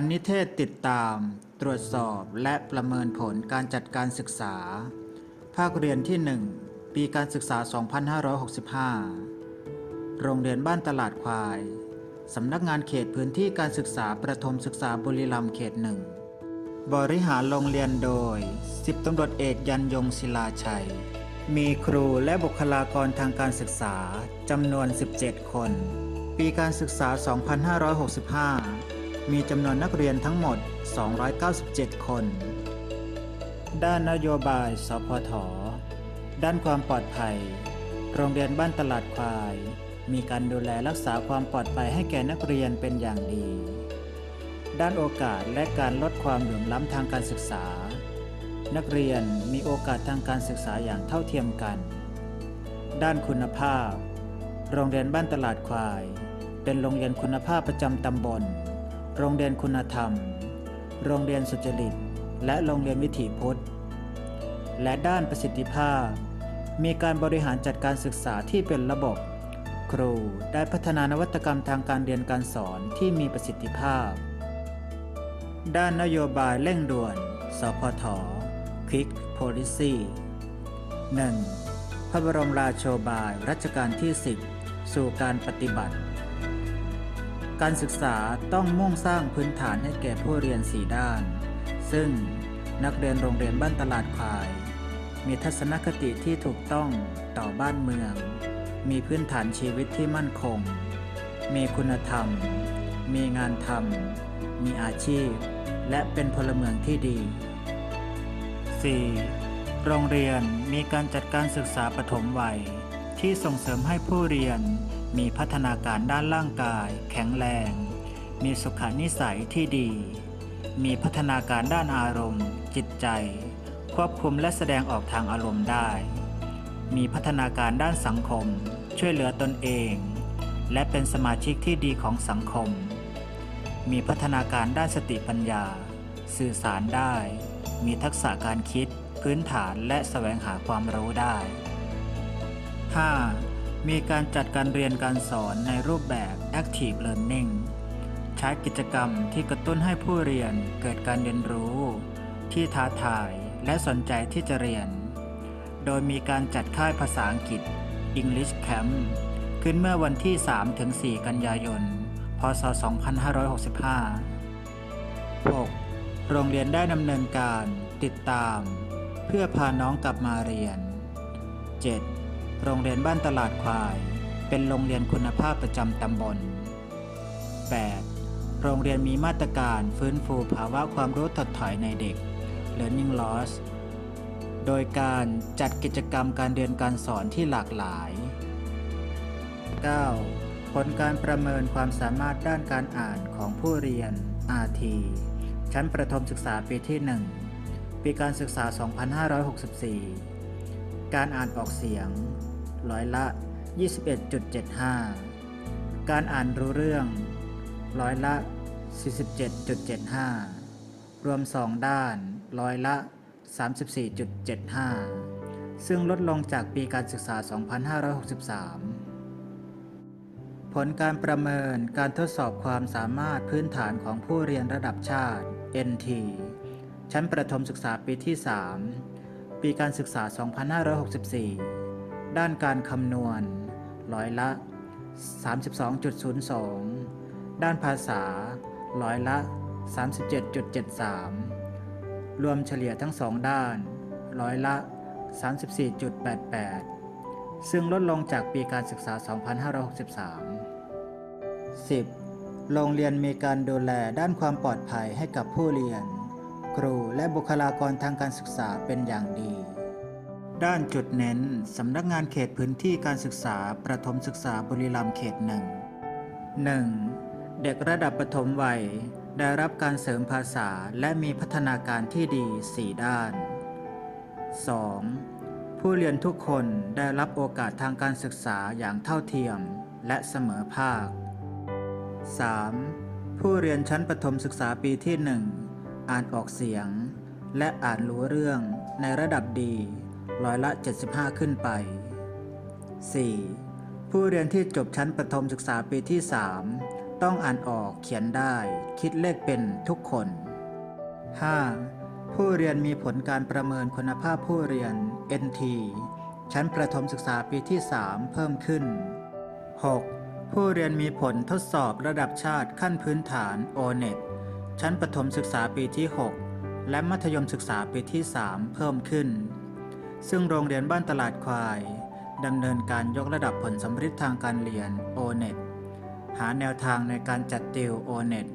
การนิเทศติดตาม ตรวจสอบและประเมินผลการจัดการศึกษา ภาคเรียนที่ 1 ปีการศึกษา 2565 โรงเรียนบ้านตลาดควาย สำนักงานเขตพื้นที่การศึกษาประถมศึกษาบุรีรัมย์เขตหนึ่ง บริหารโรงเรียนโดย 10ตำรวจเอกยันยงศิลาชัย มีครูและบุคลากรทางการศึกษาจำนวน 17 คน ปีการศึกษา 2565 มีจำนวนนักเรียนทั้งหมด 297 คน ด้านนโยบาย สพท ด้านความปลอดภัย โรงเรียนบ้านตลาดควาย มีการดูแลรักษาความปลอดภัยให้แก่นักเรียนเป็นอย่างดี ด้านโอกาสและการลดความเหลื่อมล้ำทางการศึกษา นักเรียนมีโอกาสทางการศึกษาอย่างเท่าเทียมกัน ด้านคุณภาพ โรงเรียนบ้านตลาดควาย เป็นโรงเรียนคุณภาพประจำตำบล โรงเรียนคุณธรรม โรงเรียนสุจริต และโรงเรียนวิถีพุทธ และด้านประสิทธิภาพ มีการบริหารจัดการศึกษาที่เป็นระบบ ครูได้พัฒนานวัตกรรมทางการเรียนการสอนที่มีประสิทธิภาพ ด้านนโยบายเร่งด่วน สพท Quick Policy 1. พระบรมราโชบายรัชกาลที่ 10 สู่การปฏิบัติ การศึกษาต้องมุ่งสร้างพื้นฐานให้แก่ผู้เรียน4ด้าน ซึ่งนักเรียนโรงเรียนบ้านตลาดควาย มีทัศนคติที่ถูกต้องต่อบ้านเมือง มีพื้นฐานชีวิตที่มั่นคง มีคุณธรรม มีงานทำมีอาชีพ และเป็นพลเมืองที่ดี 4. โรงเรียนมีการจัดการศึกษาปฐมวัย ที่ส่งเสริมให้ผู้เรียน มีพัฒนาการด้านร่างกาย แข็งแรง มีสุขนิสัยที่ดี มีพัฒนาการด้านอารมณ์ จิตใจ ควบคุมและแสดงออกทางอารมณ์ได้ มีพัฒนาการด้านสังคม ช่วยเหลือตนเอง และเป็นสมาชิกที่ดีของสังคม มีพัฒนาการด้านสติปัญญา สื่อสารได้ มีทักษะการคิด พื้นฐานและแสวงหาความรู้ได้ 5. มีการจัดการเรียนการสอนในรูปแบบ Active Learning ใช้กิจกรรมที่กระตุ้นให้ผู้เรียนเกิดการเรียนรู้ ที่ท้าทายและสนใจที่จะเรียน โดยมีการจัดค่ายภาษาอังกฤษ English Camp ขึ้นเมื่อวันที่ 3-4 กันยายน พศ 2565 6. โรงเรียนได้ดำเนินการติดตาม เพื่อพาน้องกลับมาเรียน 7. โรงเรียนบ้านตลาดควาย เป็นโรงเรียนคุณภาพประจำตำบล 8. โรงเรียนมีมาตรการฟื้นฟูภาวะความรู้ถดถอยในเด็ก Learning Loss โดยการจัดกิจกรรมการเรียนการสอนที่หลากหลาย 9. ผลการประเมินความสามารถด้านการอ่านของผู้เรียน RT ชั้นประถมศึกษาปีที่ 1 ปีการศึกษา 2564 การอ่านออกเสียง ร้อยละ 21.75 การอ่านรู้เรื่อง ร้อยละ 47.75 รวม 2 ด้าน ร้อยละ 34.75 ซึ่งลดลงจากปีการศึกษา 2563 ผลการประเมินการทดสอบความสามารถพื้นฐานของผู้เรียนระดับชาติ NT ชั้นประถมศึกษาปีที่ 3 ปีการศึกษา 2564 ด้านการคำนวณร้อยละ 32.02 ด้านภาษาร้อยละ 37.73 รวมเฉลี่ยทั้งสองด้านร้อยละ 34.88 ซึ่งลดลงจากปีการศึกษา 2563 10. โรงเรียนมีการดูแลด้านความปลอดภัยให้กับผู้เรียน ครูและบุคลากรทางการศึกษาเป็นอย่างดี ด้านจุดเน้น สำนักงานเขตพื้นที่การศึกษาประถมศึกษาบุรีรัมย์เขตหนึ่ง 1. เด็กระดับประถมวัย ได้รับการเสริมภาษาและมีพัฒนาการที่ดี 4 ด้าน 2. ผู้เรียนทุกคนได้รับโอกาสทางการศึกษาอย่างเท่าเทียมและเสมอภาค 3. ผู้เรียนชั้นประถมศึกษาปีที่ 1 อ่านออกเสียง และอ่านรู้เรื่องในระดับดี ร้อยละ 75 ขึ้นไป 4. ผู้เรียนที่จบชั้นประถมศึกษาปีที่ 3 ต้องอ่านออกเขียนได้ คิดเลขเป็นทุกคน 5. ผู้เรียนมีผลการประเมินคุณภาพผู้เรียน NT ชั้นประถมศึกษาปีที่ 3 เพิ่มขึ้น 6. ผู้เรียนมีผลทดสอบระดับชาติขั้นพื้นฐาน O-NET ชั้นประถมศึกษาปีที่ 6 และมัธยมศึกษาปีที่ 3 เพิ่มขึ้น ซึ่งโรงเรียนบ้านตลาดควายดำเนินการยกระดับผลสำฤทธิ์ทางการเรียน O-NET หาแนวทางในการจัดติว O-NET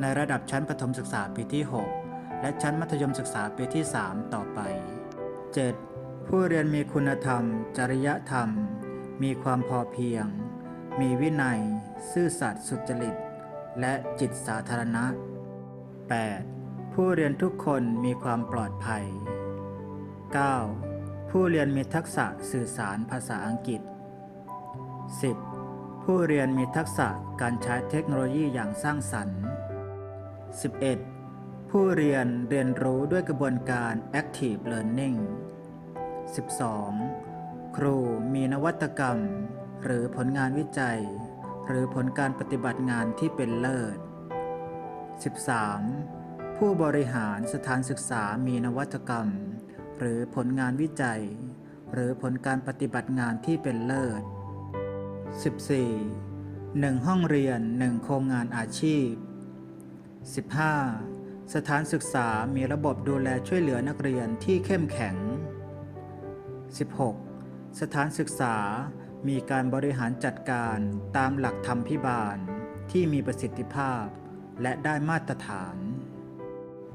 ในระดับชั้นประถมศึกษาปีที่ 6 และชั้นมัธยมศึกษาปีที่ 3 ต่อไป 7. ผู้เรียนมีคุณธรรม จริยธรรม มีความพอเพียง มีวินัย ซื่อสัตย์สุจริต และจิตสาธารณะ 8. ผู้เรียนทุกคนมีความปลอดภัย 9. ผู้เรียนมีทักษะสื่อสารภาษาอังกฤษ 10. ผู้เรียนมีทักษะการใช้เทคโนโลยีอย่างสร้างสรรค์ 11. ผู้เรียนเรียนรู้ด้วยกระบวนการ Active Learning 12. ครูมีนวัตกรรม หรือผลงานวิจัย หรือผลการปฏิบัติงานที่เป็นเลิศ 13. ผู้บริหารสถานศึกษามีนวัตกรรม หรือผลงานวิจัย หรือผลการปฏิบัติงานที่เป็นเลิศ 14. 1 ห้องเรียน 1 โครงงานอาชีพ 15. สถานศึกษามีระบบดูแลช่วยเหลือนักเรียนที่เข้มแข็ง 16. สถานศึกษามีการบริหารจัดการตามหลักธรรมพิบาล ที่มีประสิทธิภาพ และได้มาตรฐาน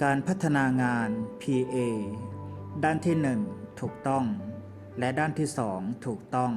การพัฒนางาน PA ด้านที่ 1 ถูกต้อง และด้านที่ 2 ถูกต้อง